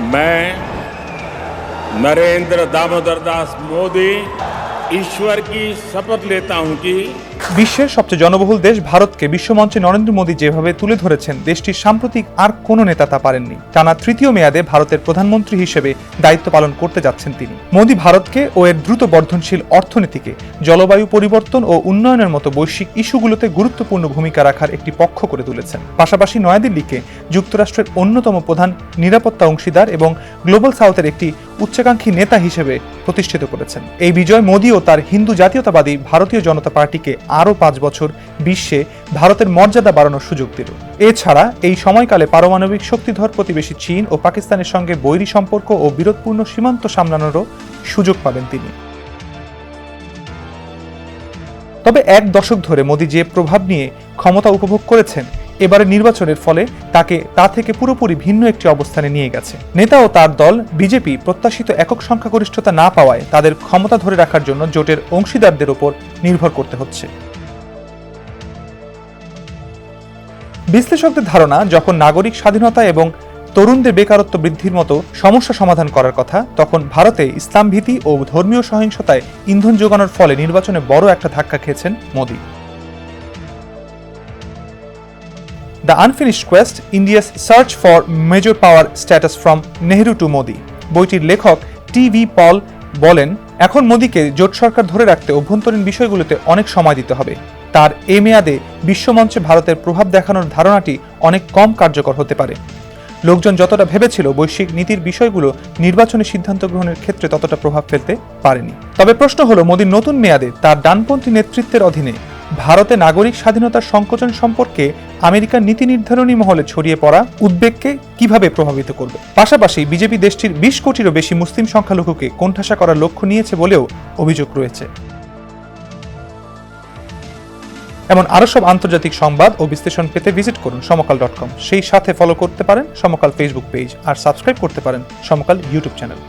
मैं नरेंद्र दामोदर दास मोदी ईश्वर की शपथ लेता हूँ कि বিশ্বের সবচেয়ে জনবহুল দেশ ভারতকে বিশ্বমঞ্চে নরেন্দ্র মোদী যেভাবে তুলে ধরেছেন, দেশটির সাম্প্রতিক আর কোনো নেতা তা পারেননি। টানা তৃতীয় মেয়াদে ভারতের প্রধানমন্ত্রী হিসেবে দায়িত্ব পালন করতে যাচ্ছেন তিনি। মোদী ভারতকে ও এর দ্রুত বর্ধনশীল অর্থনীতিকে, জলবায়ু পরিবর্তন ও উন্নয়নের মতো বৈশ্বিক ইস্যুগুলোতে গুরুত্বপূর্ণ ভূমিকা রাখার একটি পক্ষ করে তুলেছেন। পাশাপাশি নয়াদিল্লিকে যুক্তরাষ্ট্রের অন্যতম প্রধান নিরাপত্তা অংশীদার এবং গ্লোবাল সাউথের একটি উচ্চাকাঙ্ক্ষী নেতা হিসেবে প্রতিষ্ঠিত করেছেন। এই বিজয় মোদী ও তার হিন্দু জাতীয়তাবাদী ভারতীয় জনতা পার্টিকে আরও পাঁচ বছর বিশ্বে ভারতের মর্যাদা বাড়ানোর সুযোগ দিল। এছাড়া এই সময়কালে পারমাণবিক শক্তিধর প্রতিবেশী চীন ও পাকিস্তানের সঙ্গে বৈরী সম্পর্ক ও বিরোধপূর্ণ সীমান্ত সামলানোরও সুযোগ পাবেন তিনি। তবে এক দশক ধরে মোদী যে প্রভাব নিয়ে ক্ষমতা উপভোগ করেছেন এবারে নির্বাচনের ফলে তাকে তা থেকে পুরোপুরি ভিন্ন একটি অবস্থানে নিয়ে গেছে। নেতা ও তার দল বিজেপি প্রত্যাশিত একক সংখ্যাগরিষ্ঠতা না পাওয়ায় তাদের ক্ষমতা ধরে রাখার জন্য জোটের অংশীদারদের ওপর নির্ভর করতে হচ্ছে। বিশ্লেষকদের ধারণা, যখন নাগরিক স্বাধীনতা এবং তরুণদের বেকারত্ব বৃদ্ধির মতো সমস্যা সমাধান করার কথা, তখন ভারতে ইসলাম ভীতি ও ধর্মীয় সহিংসতায় ইন্ধন যোগানোর ফলে নির্বাচনে বড় একটা ধাক্কা খেয়েছেন Modi. The unfinished quest India's search for major power status from Nehru to Modi বইটির লেখক টি ভি পল বলেন, এখন মোদীকে জোট সরকার ধরে রাখতে অভ্যন্তরীণ বিষয়গুলোতে অনেক সময় দিতে হবে। তার এ মেয়াদে বিশ্বমঞ্চে ভারতের প্রভাব দেখানোর ধারণাটি অনেক কম কার্যকর হতে পারে। লোকজন যতটা ভেবেছিল বৈশ্বিক নীতির বিষয়গুলো নির্বাচনী সিদ্ধান্ত গ্রহণের ক্ষেত্রে ততটা প্রভাব ফেলতে পারেনি। তবে প্রশ্ন হলো মোদীর নতুন মেয়াদে তার ডানপন্থী নেতৃত্বের অধীনে ভারতে নাগরিক স্বাধীনতার সংকোচন সম্পর্কে আমেরিকার নীতি নির্ধারণী মহলে ছড়িয়ে পড়া উদ্বেগকে কীভাবে প্রভাবিত করবে? পাশাপাশি বিজেপি দেশটির বিশ কোটিরও বেশি মুসলিম সংখ্যালঘুকে কোণঠাসা করার লক্ষ্য নিয়েছে বলেও অভিযোগ রয়েছে। এমন আরও সব আন্তর্জাতিক সংবাদ ও বিশ্লেষণ পেতে ভিজিট করুন সমকাল ডট কম। সেই সাথে ফলো করতে পারেন সমকাল ফেসবুক পেজ আর সাবস্ক্রাইব করতে পারেন সমকাল ইউটিউব চ্যানেল।